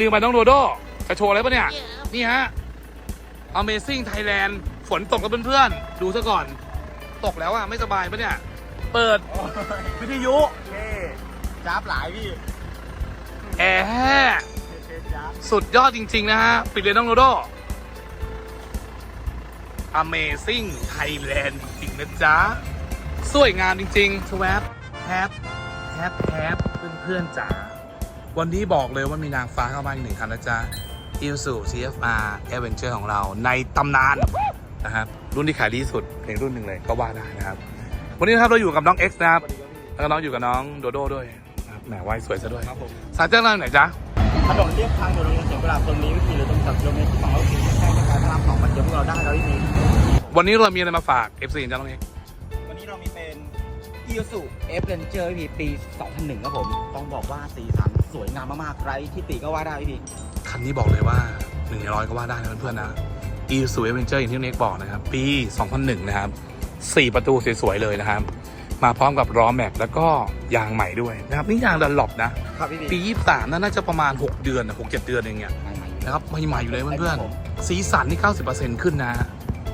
ลืมไปน้องโดโดจะโชว์อะไรปะเนี่ย นี่ฮะ Amazing Thailand ฝนตกกับเพื่อนๆ ดูซะก่อน ตกแล้วอะไม่สบายปะเนี่ย เปิดวิทยุเท่จ้าบหลายพี่แอร์แห้เท่จ้าบสุดยอดจริง ๆ นะฮะ ปิดเลยน้องโดโด Amazing Thailand จริงนะจ๊ะ สวยงามจริงๆสวปแฮปแฮปแฮปเพื่อนๆจ๋า วันนี้บอกเลยว่ามีนางฟ้าเข้ามาอีกหนึ่งคันนะจ๊ะ i l s u CFR Adventure ของเราในตำนานนะครับรุ่นที่ขายดีสุดเพลงรุ่นหนึ่งเลยก็ว่าได้นะครับ วันนี้นะครับเราอยู่กับน้อง X นะครับแล้วก็น้องอยู่กับน้องโดโด้ด้วยนะครับแหมไว้สวยซะด้วยครับผมสายเจ้าเราไหนจ๊ะถนนเรียบทางด่วนโรงเรียนเสียเวลาตรงนี้วิธีหรือตรงจับกิโลเมตรที่สองร้อยสี่สิบใกล้ในการพระรามสองมาเจอพวกเราได้แล้ววิธีวันนี้เรามีอะไรมาฝาก FC จ้าน้อง X วันนี้เรามีเป็น i l s u F Ranger พี่ปี 2001 ครับผม ต้องบอกว่าสี วยงามมากๆใครที่ติก็ว่าได้พี่คันนี้บอกเลยว่าหนึ่งในร้อยก็ว่าได้นะเพื่อนๆนะ e s u a v e n t u r e อย่างที่เน็กบอกนะครับ ปี 2001 นะครับ 4 ประตูสวยๆเลยนะครับ มาพร้อมกับล้อแม็กแล้วก็ยางใหม่ด้วยนะครับ นี่ยางดันหลบนะครับพี่ปี 23นั่นน่าจะประมาณ 6 เดือนนะ6-7 เดือนเองเนี่ยใหม่ๆนะครับใหม่ๆอยู่เลยเพื่อนๆสีสันนี่ 90%ขึ้นนะ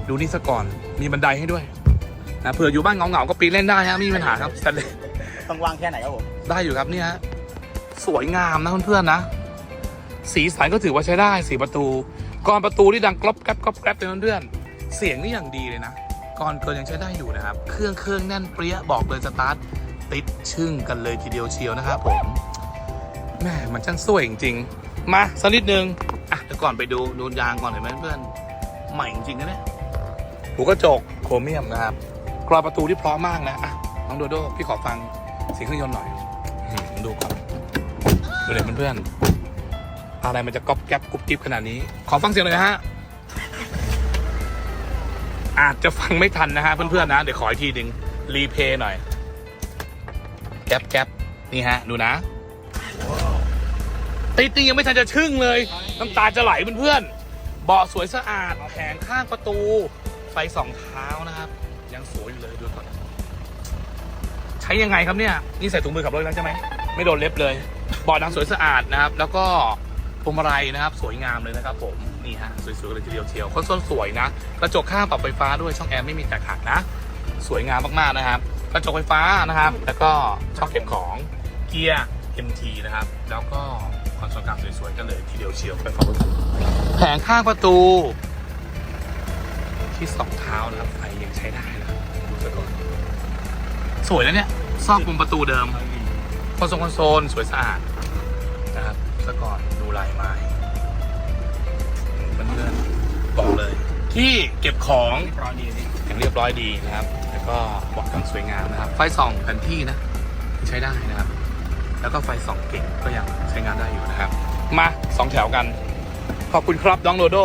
ดูนี่ซะก่อนมีบันไดให้ด้วยนะเผื่ออยู่บ้านเหงาๆก็ปีนเล่นได้ฮะไม่มีปัญหาครับสแตนเลสต้องวางแค่ไหนครับผมได้อยู่ครับเนี่ยฮะ สวยงามนะเพื่อนๆนะ สีสันก็ถือว่าใช้ได้สีประตูกรอนประตูที่ดังกรอบแกรบกรอบแกรบเลยเพื่อนๆเสียงนี่อย่างดีเลยนะกรเกินยังใช้ได้อยู่นะครับ เครื่องเครื่องแน่นเปรี้ยบอกเลยสตาร์ทติดชึ่งกันเลยทีเดียวเชียวนะครับผมแม่มันช่างสวยจริงๆมาสักนิดนึงอะเดี๋ยวก่อนไปดูดูยางก่อนเห็นไหมเพื่อนใหม่จริงๆนะเนี่ยหูกระจกโครเมียมนะครับกรอประตูที่พร้อมมากนะอะน้องโดโดพี่ขอฟังเสียงเครื่องยนต์หน่อยดูก่อน ดูเลยเพื่อนๆอะไรมันจะก๊อบแก๊บกุ๊บกิ๊บขนาดนี้ ขอฟังเสียงหน่อยฮะ อาจจะฟังไม่ทันนะฮะเพื่อนๆนะ เดี๋ยวขออีกทีหนึ่งรีเพย์หน่อย แก๊บแก๊บนี่ฮะ ดูนะติดนี่ยังไม่ทันจะชึ่งเลย น้ำตาจะไหลเพื่อนๆเบาะสวยสะอาดแผงข้างประตู ไฟสองเท้านะครับ ยังสวยอยู่เลยดูก่อน ใช้ยังไงครับเนี่ย นี่ใส่ถุงมือขับรถแล้วใช่ไหม ไม่โดนเล็บเลย บาะนังสวยสะอาดนะครับ แล้วก็พวงมาลัยนะครับ สวยงามเลยนะครับผมนี่ฮะสวยๆเลยทีเดียวเชียวคอนโซลสวยนะกระจกข้างปรับไฟฟ้าด้วยช่องแอร์ไม่มีแตกหักนะ สวยงามมากๆนะครับ กระจกไฟฟ้านะครับ แล้วก็ช่องเก็บของเกียร์ MT นะครับ แล้วก็คอนโซลกลางสวยๆกันเลยทีเดียวเชียวไปฟังกันแผงข้างประตู ที่สองเท้านะครับไฟยังใช้ได้นะดูซะก่อนสวยแล้วเนี่ยซอกมุมประตูเดิม อนโซลคอนโซลสวยสะอาดนะครับซะก่อนดูลายไม้เพื่อนๆบอกเลย ที่เก็บของรอดีนี่อย่างเรียบร้อยดีนะครับ แล้วก็บอย่างสวยงามนะครับ ไฟส่องแผนที่นะใช้ได้นะครับ แล้วก็ไฟส่องเก่งก็ยังใช้งานได้อยู่นะครับ มาสองแถวกัน ขอบคุณครับน้องโดโด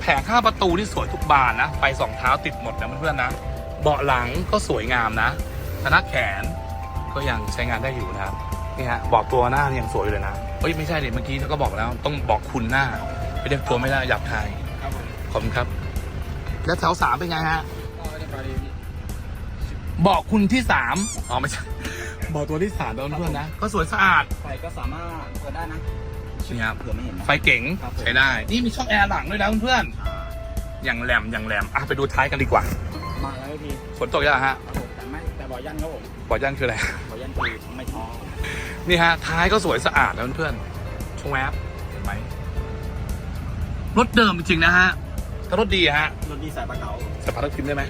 แผงข้าประตูที่สวยทุกบานนะไฟสองเท้าติดหมดนะเพื่อนๆนะ เบาะหลังก็สวยงามนะพนักแขน ก็ยังใช้งานได้อยู่นะครับนี่ฮะเบาะตัวหน้ายังสวยอยู่เลยนะเฮ้ยไม่ใช่เด็เมื่อกี้เขาก็บอกแล้ว ต้องบอกคุณหน้าไม่เรียกตัวไม่ได้หยับทายครับผมขอบคุณครับ แล้วแถวสามเป็นไงฮะก็เรียบร้อยดีพี่บอกคุณที่สามอ๋อไม่ใช่ บอกตัวที่สามเพื่อนๆนะ ก็สวยสะอาด ไฟก็สามารถเปิดได้นะนี่ครับเผื่อไม่เห็นนะไฟเก๋งครับผมใช้ได้ นี่มีช่องแอร์หลังด้วยนะเพื่อนๆอย่างแหลมอย่างแหลมอะไปดูท้ายกันดีกว่า มาแล้วพี่ ฝนตกยังฮะ ยันครับผมบอกยันคืออะไรบอยันคือไม่ท้อนี่ฮะ ท้ายก็สวยสะอาดนะเพื่อนๆชงแวบเห็นไหมรถเดิมจริงๆนะฮะแต่รถดีอะฮะ รถดีสายปลาเก๋าสปาร์ตพิมพ์ได้ไหม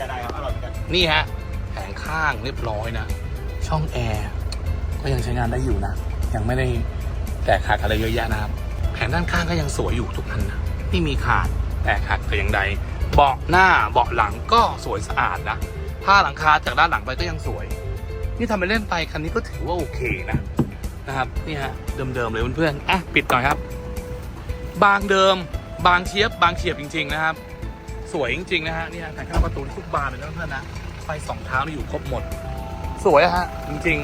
จะได้ครับ อร่อยเหมือนกัน นี่ฮะ แผงข้างเรียบร้อยนะ ช่องแอร์ก็ยังใช้งานได้อยู่นะ ยังไม่ได้แตกหักอะไรเยอะแยะนะครับ แผงด้านข้างก็ยังสวยอยู่ทุกอันนะไม่มีขาดแตกหักแต่อย่างใด เบาะหน้าเบาะหลังก็สวยสะอาดนะ ผ้าหลังคาจากด้านหลังไปก็ยังสวย นี่ทำไปเล่นไปคันนี้ก็ถือว่าโอเคนะนะครับนี่ฮะเดิมๆเลยเพื่อนๆอะปิดหน่อยครับ บางเดิม บางเชียบบางเฉียบจริง ๆ นะครับ สวยจริง ๆ นะฮะนี่ฮะแต่ข้างประตูทุกบานเลยนะเพื่อนๆนะไฟสองเท้านี่อยู่ครบหมด สวยฮะจริง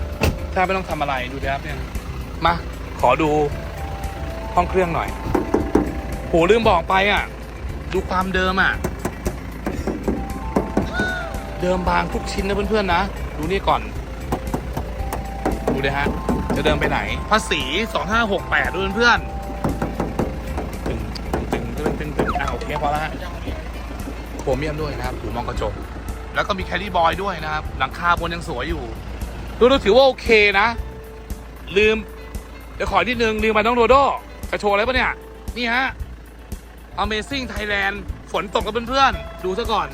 ๆถ้าไม่ต้องทำอะไรดูดิครับเนี่ยมาขอดูห้องเครื่องหน่อยโหลืมบอกไปอะ ดูความเดิมอะ เดิมบางทุกชิ้นนะเพื่อนๆนะ ดูนี่ก่อน ดูดิฮะ จะเดินไปไหน ภาษี2568ด้วยเพื่อนๆตึงตึงตึงตึงตึงอ่าโอเคพอแล้วฮะโครเมียมด้วยนะครับหูมองกระจก แล้วก็มีแคลรี่บอยด้วยนะครับ หลังคาบนยังสวยอยู่ ดูดูถือว่าโอเคนะ ลืมเดี๋ยวขอนิดนึงลืมไปน้องโดโดจะโชว์อะไรปะเนี่ย นี่ฮะ Amazing Thailand ฝนตกกับเพื่อนๆ ดูซะก่อน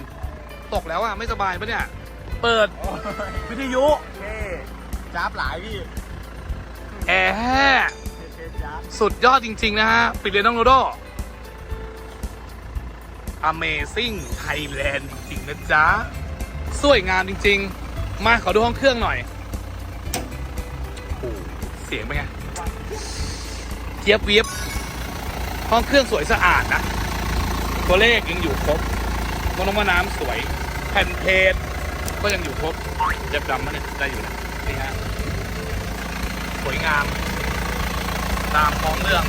ตกแล้วอะไม่สบายปะเนี่ย เปิดวิทยุเท่จ้าบหลายพี่แอร์แห้เท่จ้าบสุดยอดจริง ๆ นะฮะ ปิดเลยน้องโดโด Amazing Thailand จริง ๆ นะจ๊ะ สวยงามจริง ๆ มาขอดูห้องเครื่องหน่อยโอ้เสียงเป็นไงเทียบเวียบห้องเครื่องสวยสะอาดนะ ตัวเลขยังอยู่ครบมน้ำมะน้ำสวย แผ่นเพจก็ยังอยู่ครบเจ็บดำมันเนี่ยได้อยู่นะนี่ฮะสวยงาม ตามท้องเรื่อง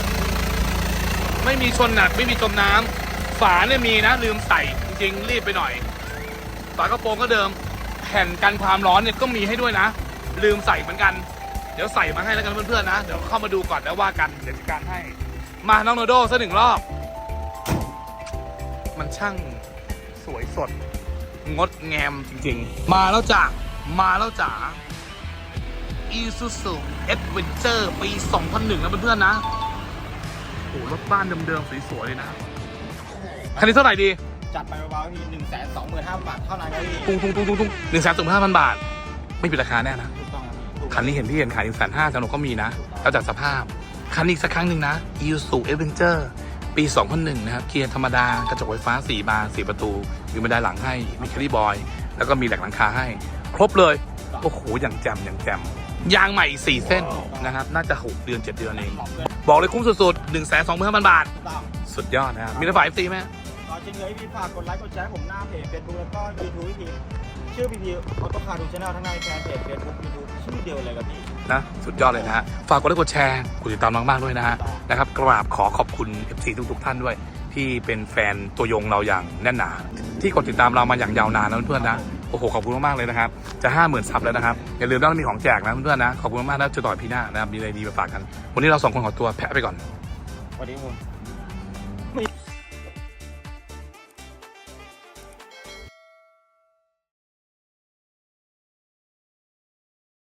ไม่มีชนหนักไม่มีจมน้ำฝาเนี่ยมีนะลืมใส่จริงๆรีบไปหน่อยฝากระโปรงก็เดิม แผ่นกันความร้อนเนี่ยก็มีให้ด้วยนะ ลืมใส่เหมือนกัน เดี๋ยวใส่มาให้แล้วกันเพื่อนๆนะ เดี๋ยวเข้ามาดูก่อนแล้วว่ากันเดี๋ยวจัดการให้ มาน้องโนโดสักหนึ่งรอบ มันช่างสวยสด งดแงมจริงๆ มาแล้วจ้ะมาแล้วจ้ะ Isuzu Adventure ปี 2001 นะเพื่อนๆนะโอ้โหรถบ้านเดิมๆสวยๆเลยนะ คันนี้เท่าไหร่ดี จัดไปเบาๆพี่หนึ่งแสนสองหมื่นห้าพันบาทเท่านั้นครับพี่ตุ้งตุ้งตุ้งตุ้งตุ้งหนึ่งแสนสองพันห้าพันบาท ไม่ผิดราคาแน่นะ ถูกต้องครับพี่ถูกคันนี้เห็นที่เห็นขายหนึ่งแสนห้าสนุกก็มีนะแล้วจากสภาพ คันนี้อีกสักครั้งหนึ่งนะ Isuzu Adventure ปี 2001 นะครับ เกียร์ธรรมดา กระจกไฟฟ้า 4 บาน4ประตู มีบันไดหลังให้ มีแคลรี่บอย แล้วก็มีแหลกหลังคาให้ ครบเลย โอ้โห อย่างแจ่มอย่างแจ่มยางใหม่4เส้นนะครับ น่าจะ 6 เดือน 7 เดือนเองของเพื่อนบอกเลยคุ้มสุดๆ1 2 5 0 0 0 บาทถูกต้องสุดยอดนะครับ มีรถไฟฟรีไหมก็จริงเลยพี่ฝากกดไลค์ กดแชร์ให้ผมหน้าเพจเฟซบุ๊กแล้วก็ยูทูบพี่ชื่อพีพีออโต้คาร์ดูชาแนลทั้งในแฟนเพจเฟซบุ๊กยูทูบชื่อเดียวเลยครับพี่ นะสุดยอดเลยนะฮะฝากกดไลค์กดแชร์กดติดตามมากๆด้วยนะฮะนะครับกราบขอขอบคุณ FC ทุกๆท่านด้วย ที่เป็นแฟนตัวยงเราอย่างแน่นหนา ที่กดติดตามเรามาอย่างยาวนานนะเพื่อนๆนะโอ้โหขอบคุณมากๆเลยนะครับจะ 5 0,000ซับแล้วนะครับอย่าลืมว่ามีของแจกนะเพื่อนๆนะขอบคุณมากๆแล้วเจะต่อพี่หน้านะครับมีอะไรดีมาฝากกัน วันนี้เราสองคนขอตัวแพะไปก่อนสวัสดีครับ